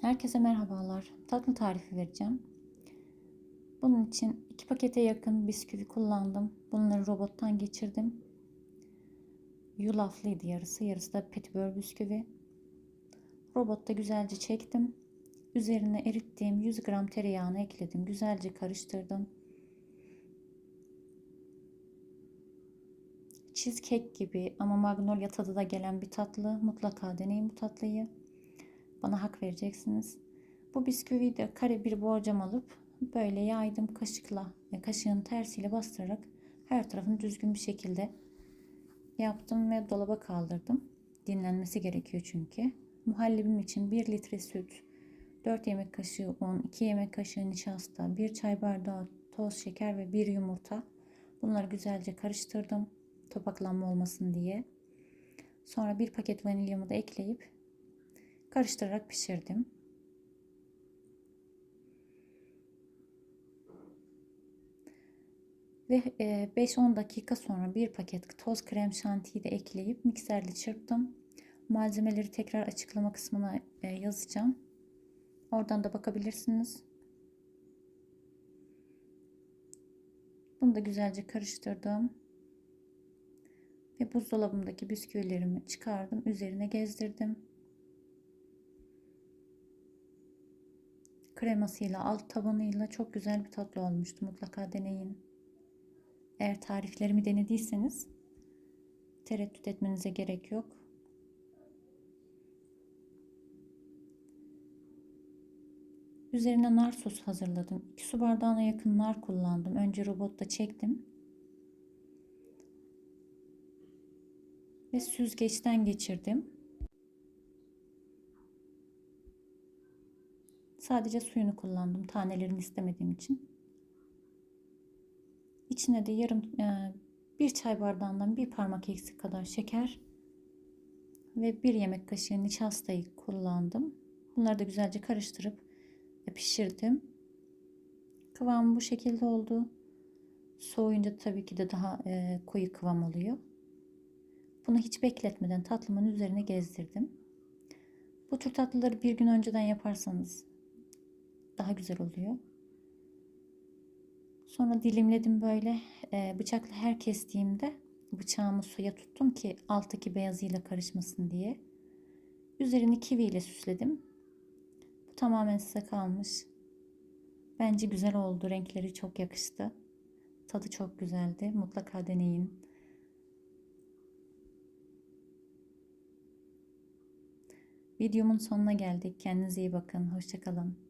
Herkese merhabalar. Tatlı tarifi vereceğim. Bunun için iki pakete yakın bisküvi kullandım. Bunları robottan geçirdim. Yulaflıydı yarısı, yarısı da petibör bisküvi. Robotta güzelce çektim. Üzerine erittiğim 100 gram tereyağını ekledim. Güzelce karıştırdım. Cheesecake gibi ama magnolia tadı da gelen bir tatlı. Mutlaka deneyin bu tatlıyı. Bana hak vereceksiniz. Bu bisküviyi de kare bir borcam alıp böyle yaydım kaşıkla, kaşığın tersiyle bastırarak her tarafını düzgün bir şekilde yaptım ve dolaba kaldırdım. Dinlenmesi gerekiyor çünkü. Muhallebim için 1 litre süt, 4 yemek kaşığı un, 2 yemek kaşığı nişasta, 1 çay bardağı toz şeker ve 1 yumurta. Bunları güzelce karıştırdım. Topaklanma olmasın diye. Sonra bir paket vanilyamı da ekleyip karıştırarak pişirdim. Ve 5-10 dakika sonra bir paket toz krem şantiyi de ekleyip mikserle çırptım. Malzemeleri tekrar açıklama kısmına yazacağım. Oradan da bakabilirsiniz. Bunu da güzelce karıştırdım. Ve buzdolabımdaki bisküvilerimi çıkardım. Üzerine gezdirdim. Kremasıyla alt tabanıyla çok güzel bir tatlı olmuştu. Mutlaka deneyin. Eğer tariflerimi denediyseniz tereddüt etmenize gerek yok. Üzerine nar sos hazırladım. 2 su bardağına yakın nar kullandım. Önce robotta çektim. Ve süzgeçten geçirdim. Sadece suyunu kullandım. Tanelerini istemediğim için. İçine de yarım e, bir çay bardağından bir parmak eksik kadar şeker ve bir yemek kaşığı nişastayı kullandım. Bunları da güzelce karıştırıp pişirdim. Kıvamı bu şekilde oldu. Soğuyunca tabii ki de daha e, koyu kıvam oluyor. Bunu hiç bekletmeden tatlımın üzerine gezdirdim. Bu tür tatlıları bir gün önceden yaparsanız daha güzel oluyor. Sonra dilimledim böyle e, bıçakla her kestiğimde bıçağımı suya tuttum ki alttaki beyazıyla karışmasın diye. Üzerini kivi ile süsledim. Bu tamamen size kalmış. Bence güzel oldu. Renkleri çok yakıştı. Tadı çok güzeldi. Mutlaka deneyin. Videomun sonuna geldik. Kendinize iyi bakın. Hoşçakalın.